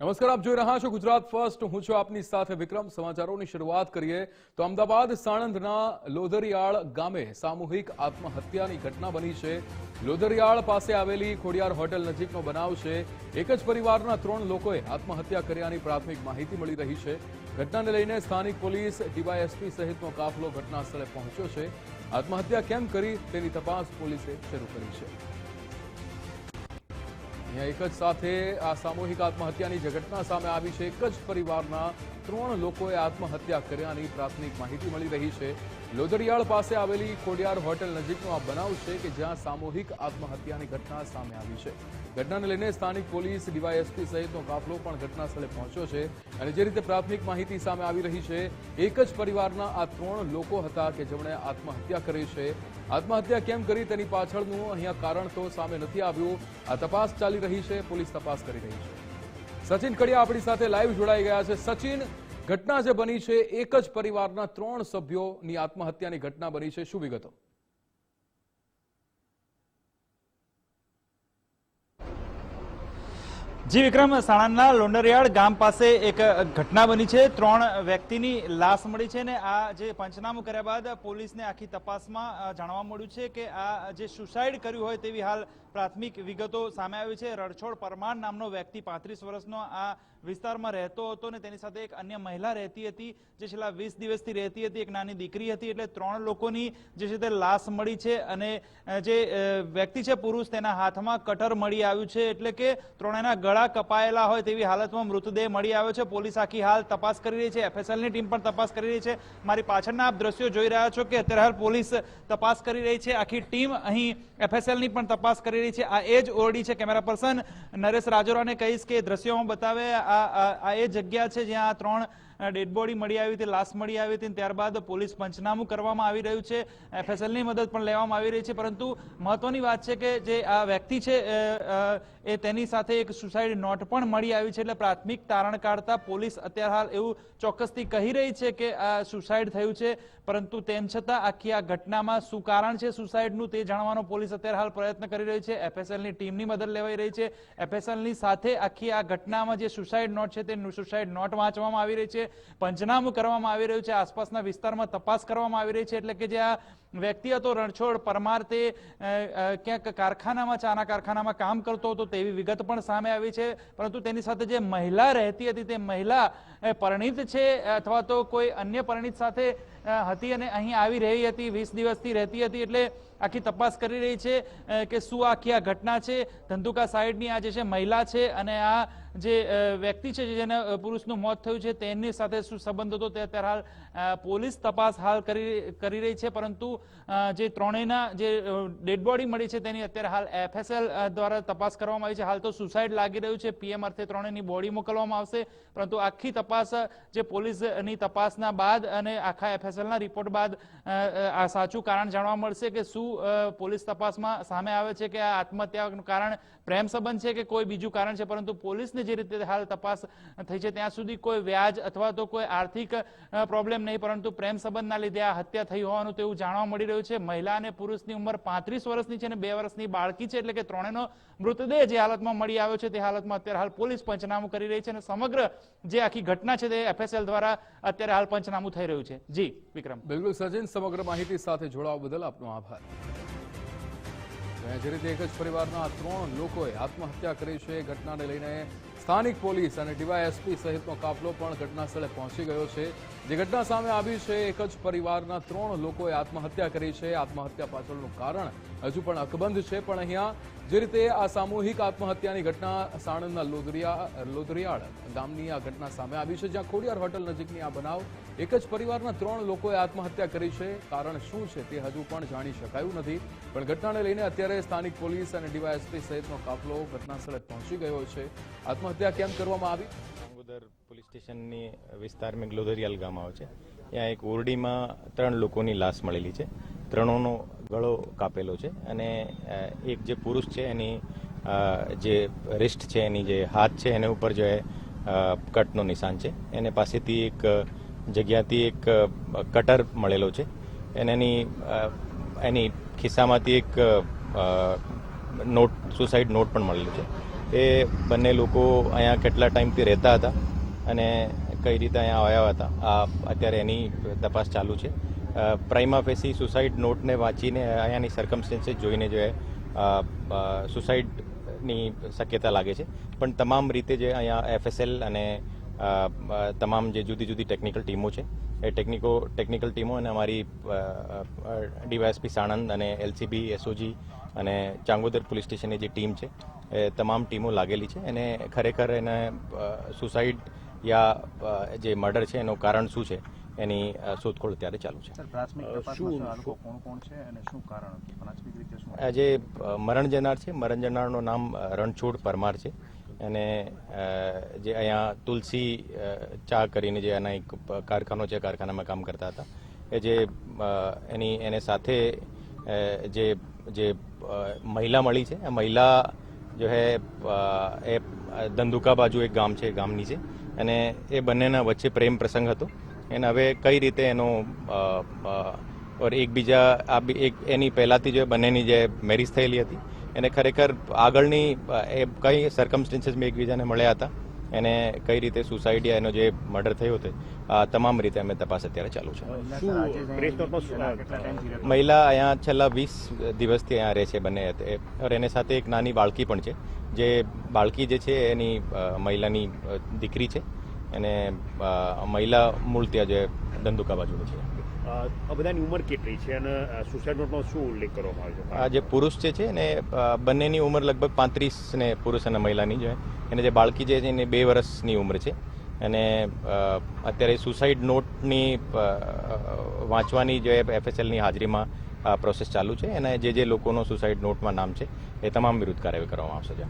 નમસ્કાર, આપ જોઈ રહ્યા છો ગુજરાત ફર્સ્ટ. હું છું આપની સાથે વિક્રમ. સમાચારોની શરૂઆત કરીએ તો અમદાવાદ સાણંદના લોધરિયાળ ગામે સામૂહિક આત્મહત્યાની ઘટના બની છે. લોધરિયાળ પાસે આવેલી ખોડિયાર હોટેલ નજીકનો બનાવ છે. એક જ પરિવારના ત્રણ લોકોએ આત્મહત્યા કર્યાની પ્રાથમિક માહિતી મળી રહી છે. ઘટનાને લઈને સ્થાનિક પોલીસ, ડીવાયએસપી સહિતનો કાફલો ઘટના સ્થળે પહોંચ્યો છે. આત્મહત્યા કેમ કરી તેની તપાસ પોલીસે શરૂ કરી છે. અહીંયા એક જ સાથે આ સામૂહિક આત્મહત્યાની જે ઘટના સામે આવી છે. એક જ પરિવારના ત્રણ લોકોએ આત્મહત્યા કર્યાની પ્રાથમિક માહિતી મળી રહી છે. લોદરિયાળ પાસે આવેલી ખોડિયાર હોટેલ નજીકનો આ બનાવ છે કે જ્યાં સામૂહિક આત્મહત્યાની ઘટના સામે આવી છે. ઘટનાને લઈને સ્થાનિક પોલીસ, ડીવાયએસપી સહિતનો કાફલો પણ ઘટના સ્થળે પહોંચ્યો છે અને જે રીતે પ્રાથમિક માહિતી સામે આવી રહી છે, એક જ પરિવારના આ ત્રણ લોકો હતા કે જેમણે આત્મહત્યા કરી છે. આત્મહત્યા કેમ કરી તેની પાછળનું અહીંયા કારણ તો સામે નથી આવ્યું. આ તપાસ ચાલી રહી છે, પોલીસ તપાસ કરી રહી છે. સચિન કડિયા આપણી સાથે લાઈવ જોડાઈ ગયા છે. સચિન ઘટના જે બની છે, એક જ પરિવારના ત્રણ સભ્યોની આત્મહત્યાની ઘટના બની છે. શું વિગતો? જી વિક્રમ, સાણંદના લોંડરિયાળ ગામ પાસે એક ઘટના બની છે. ત્રણ વ્યક્તિની લાશ મળી છે ને આ જે પંચનામું કર્યા બાદ પોલીસને આખી તપાસમાં જાણવા મળ્યું છે કે આ જે સુસાઇડ કર્યું હોય તેવી હાલ પ્રાથમિક વિગતો સામે આવી છે. રણછોડ પરમાર નામનો વ્યક્તિ પાંત્રીસ વર્ષનો આ વિસ્તારમાં રહેતો હતો ને તેની સાથે એક અન્ય મહિલા રહેતી હતી, જે છેલ્લા વીસ દિવસથી રહેતી હતી. એક નાની દીકરી હતી એટલે ત્રણ લોકોની જે છે તે લાશ મળી છે અને જે વ્યક્તિ છે પુરુષ તેના હાથમાં કટર મળી આવ્યું છે એટલે કે ત્રણેયના ગળા કપાયેલા હોય તેવી હાલતમાં મૃતદેહ મળી આવ્યો છે. પોલીસ આખી હાલ તપાસ કરી રહી છે. એફએસએલની ટીમ પણ તપાસ કરી રહી છે. મારી પાછળના આપ દ્રશ્યો જોઈ રહ્યા છો કે અત્યારે હાલ પોલીસ તપાસ કરી રહી છે. આખી ટીમ અહીં એફએસએલની પણ તપાસ કરી રહી છે. આ એ જ ઓરડી છે કેમેરા પર્સન નરેશ રાજોરાને કહીશ કે દ્રશ્યોમાં બતાવે. આ, આ- એ જગ્યા છે જ્યાં ત્રણ ડેડ બોડી મળી આવી હતી, લાશ મળી આવી હતી ત્યારબાદ પોલીસ પંચનામું કરવામાં આવી રહ્યું છે. એફએસએલની મદદ પણ લેવામાં આવી રહી છે. પરંતુ મહત્વની વાત છે કે જે આ વ્યક્તિ છે એ તેની સાથે એક સુસાઇડ નોટ પણ મળી આવી છે. એટલે પ્રાથમિક તારણ કાઢતા પોલીસ અત્યારે હાલ એવું ચોક્કસથી કહી રહી છે કે આ સુસાઇડ થયું છે. પરંતુ તેમ છતાં આખી આ ઘટનામાં શું કારણ છે સુસાઇડનું તે જાણવાનો પોલીસ અત્યારે હાલ પ્રયત્ન કરી રહી છે. એફએસએલની ટીમની મદદ લેવાઈ રહી છે. એફએસએલની સાથે આખી આ ઘટનામાં જે સુસાઇડ નોટ છે, તે સુસાઇડ નોટ વાંચવામાં આવી રહી છે. પંચનામું કરવામાં આવી રહ્યું છે. આસપાસના વિસ્તારમાં તપાસ કરવામાં આવી રહી છે. એટલે કે જે આ વ્યક્તિ હતો, રણછોડ પરમાર, તે ક્યાંક કારખાનામાં, ચાના કારખાનામાં કામ કરતો હતો તેવી વિગત પણ સામે આવી છે. પરંતુ તેની સાથે જે મહિલા રહેતી હતી, તે મહિલા પરણિત છે, અથવા તો કોઈ અન્ય પરિણીત સાથે હતી અને અહીં આવી રહી હતી, વીસ દિવસથી રહેતી હતી એટલે આખી તપાસ કરી રહી છે કે શું આખી આ ઘટના છે. ધંધુકા સાઈડની આ જે છે મહિલા છે અને આ જે વ્યક્તિ છે જેને પુરુષનું મોત થયું છે તેની સાથે શું સંબંધ હતો તે અત્યારે હાલ પોલીસ તપાસ હાલ કરી કરી રહી છે. પરંતુ જે ત્રણેયના જે ડેડ બોડી મળી છે તેની અત્યારે હાલ એફએસએલ દ્વારા તપાસ કરવામાં આવી છે. હાલ તો સુસાઇડ લાગી રહ્યું છે. પીએમ અર્થે ત્રણેયની બોડી મોકલવામાં આવશે. પરંતુ આખી તપાસ જે પોલીસની તપાસના બાદ અને આખા એફએસએલના રિપોર્ટ બાદ આ સાચું કારણ જાણવા મળશે કે શું પોલીસ તપાસમાં સામે આવે છે કે આ આત્મહત્યાનું કારણ પ્રેમ સંબંધ છે કે કોઈ બીજું કારણ છે, પરંતુ પોલીસની જે રીતે હાલ તપાસ થઈ છે, ત્યાં સુધી કોઈ વ્યાજ અથવા તો કોઈ આર્થિક પ્રોબ્લેમ નહીં, પરંતુ પ્રેમ સંબંધના લીધે આ હત્યા થઈ હોવાનું તેવું જાણવા મળી રહ્યું છે. મહિલા અને પુરુષની ઉંમર પાંત્રીસ વર્ષની છે અને બે વર્ષની બાળકી છે, એટલે કે ત્રણેયનો મૃતદેહ જે હાલતમાં મળી આવ્યો છે, તે હાલતમાં અત્યારે હાલ પોલીસ પંચનામું કરી રહી છે અને સમગ્ર જે આખી ઘટના છે, તે એફએસએલ દ્વારા અત્યારે હાલ પંચનામું થઈ રહ્યું છે. જી, વિક્રમ. બિલકુલ સજીન સમગ્ર માહિતી સાથે જોડાવા બદલ આપનો આભાર. જે રીતે એક જ પરિવારના ત્રણ લોકોએ આત્મહત્યા કરી છે, એ ઘટનાને લઈને સ્થાનિક પોલીસ અને ડીવાયએસપી સહિતનો કાફલો પણ ઘટના સ્થળે પહોંચી ગયો છે. જે ઘટના સામે આવી છે, એક જ પરિવારના ત્રણ લોકોએ આત્મહત્યા કરી છે. આત્મહત્યા પાછળનું કારણ હજુ પણ અકબંધ છે, પણ અહીંયા જે રીતે આ સામૂહિક આત્મહત્યાની ઘટના સાણંદના લોદરિયા, લોદરિયાળ ગામની આ ઘટના સામે આવી છે, જ્યાં ખોડિયાર હોટલ નજીકની આ બનાવ એક જ પરિવારના ત્રણ લોકોએ આત્મહત્યા કરી છે. કારણ શું છે તે હજુ પણ જાણી શકાયું નથી. પણ ઘટનાને લઈને અત્યારે સ્થાનિક પોલીસ અને ડીવાયએસપી સહિતનો કાફલો ઘટના સ્થળે પહોંચી ગયો છે. આત્મહત્યા કેમ કરવામાં આવી? ગાંગોદર પોલીસ સ્ટેશનની વિસ્તારમાં ગ્લોદરિયાલ ગામ આવે છે. ત્યાં એક ઓરડીમાં ત્રણ લોકોની લાશ મળેલી છે. ત્રણોનો ગળો કાપેલો છે અને એક જે પુરુષ છે એની જે રિસ્ટ છે, એની જે હાથ છે, એને ઉપર જે કટનો નિશાન છે. એને પાસેથી એક, જગ્યાથી એક કટર મળેલો છે. અને એની એની ખિસ્સામાંથી એક નોટ સુસાઇડ નોટ પણ મળેલું છે. એ બંને લોકો અહીંયા કેટલા ટાઈમથી રહેતા હતા અને કઈ રીતે અહીંયા આવ્યા હતા, આ અત્યારે એની તપાસ ચાલુ છે. પ્રાઇમા ફેસી સુસાઇડ નોટને વાંચીને અહીંયાની સરકમસ્ટન્સીસ જોઈને જે સુસાઇડની શક્યતા લાગે છે. પણ તમામ રીતે જે અહીંયા એફએસએલ અને તમામ જે જુદી જુદી ટેકનિકલ ટીમો છે, એ ટેકનિકો ટેકનિકલ ટીમો અને અમારી ડીવાયએસપી સાણંદ અને એલસીબી એસઓજી અને ચાંગોદર પોલીસ સ્ટેશનની જે ટીમ છે, એ તમામ ટીમો લાગેલી છે. અને ખરેખર એને સુસાઇડ યા જે મર્ડર છે એનું કારણ શું છે એની શોધખોળ અત્યારે ચાલુ છે. જે મરણ જનાર છે. મરણ જનારનું નામ રણછોડ પરમાર છે. અને જે અહીંયા તુલસી ચા કરીને જે એના એક કારખાનો છે કારખાનામાં કામ કરતા હતા. એ જે એની એને સાથે જે જે મહિલા મળી છે. આ મહિલા જો હે એ ધંધુકા બાજુ એક ગામ છે એ ગામની છે. અને એ બંનેના વચ્ચે પ્રેમ પ્રસંગ હતો. એને હવે કઈ રીતે એનો ઓર એકબીજા આ એક એની પહેલાંથી જે બંનેની જે મેરેજ થયેલી હતી એને ખરેખર આગળની એ કઈ સર્કમસ્ટેન્સીસમાં એકબીજાને મળ્યા હતા એને કઈ રીતે સુસાઇડ એનો જે મર્ડર થયો હતો આ તમામ રીતે અમે તપાસ અત્યારે ચાલુ છે. મહિલા અહીંયા છેલ્લા વીસ દિવસથી અહીંયા રહે છે બંને ઓર એની સાથે એક નાની બાળકી પણ છે જે બાળકી જે છે એની મહિલાની દીકરી છે અને મહિલા મૂળ ત્યાં જે ધંધુકા બાજુ છે. આ બધાની ઉંમર કેટલી છે અને સુસાઇડ નોટનો શું ઉલ્લેખ કરવામાં આવ્યો છે? આ જે પુરુષ જે છે ને બંનેની ઉંમર લગભગ પાંત્રીસ ને પુરુષ અને મહિલાની છે એને જે બાળકી જે છે એને બે વર્ષની ઉંમર છે. અને અત્યારે સુસાઇડ નોટની વાંચવાની જે એફએસએલની હાજરીમાં પ્રોસેસ ચાલુ છે. અને જે જે લોકોનો સુસાઇડ નોટમાં નામ છે એ તમામ વિરુદ્ધ કાર્યવાહી કરવામાં આવશે છે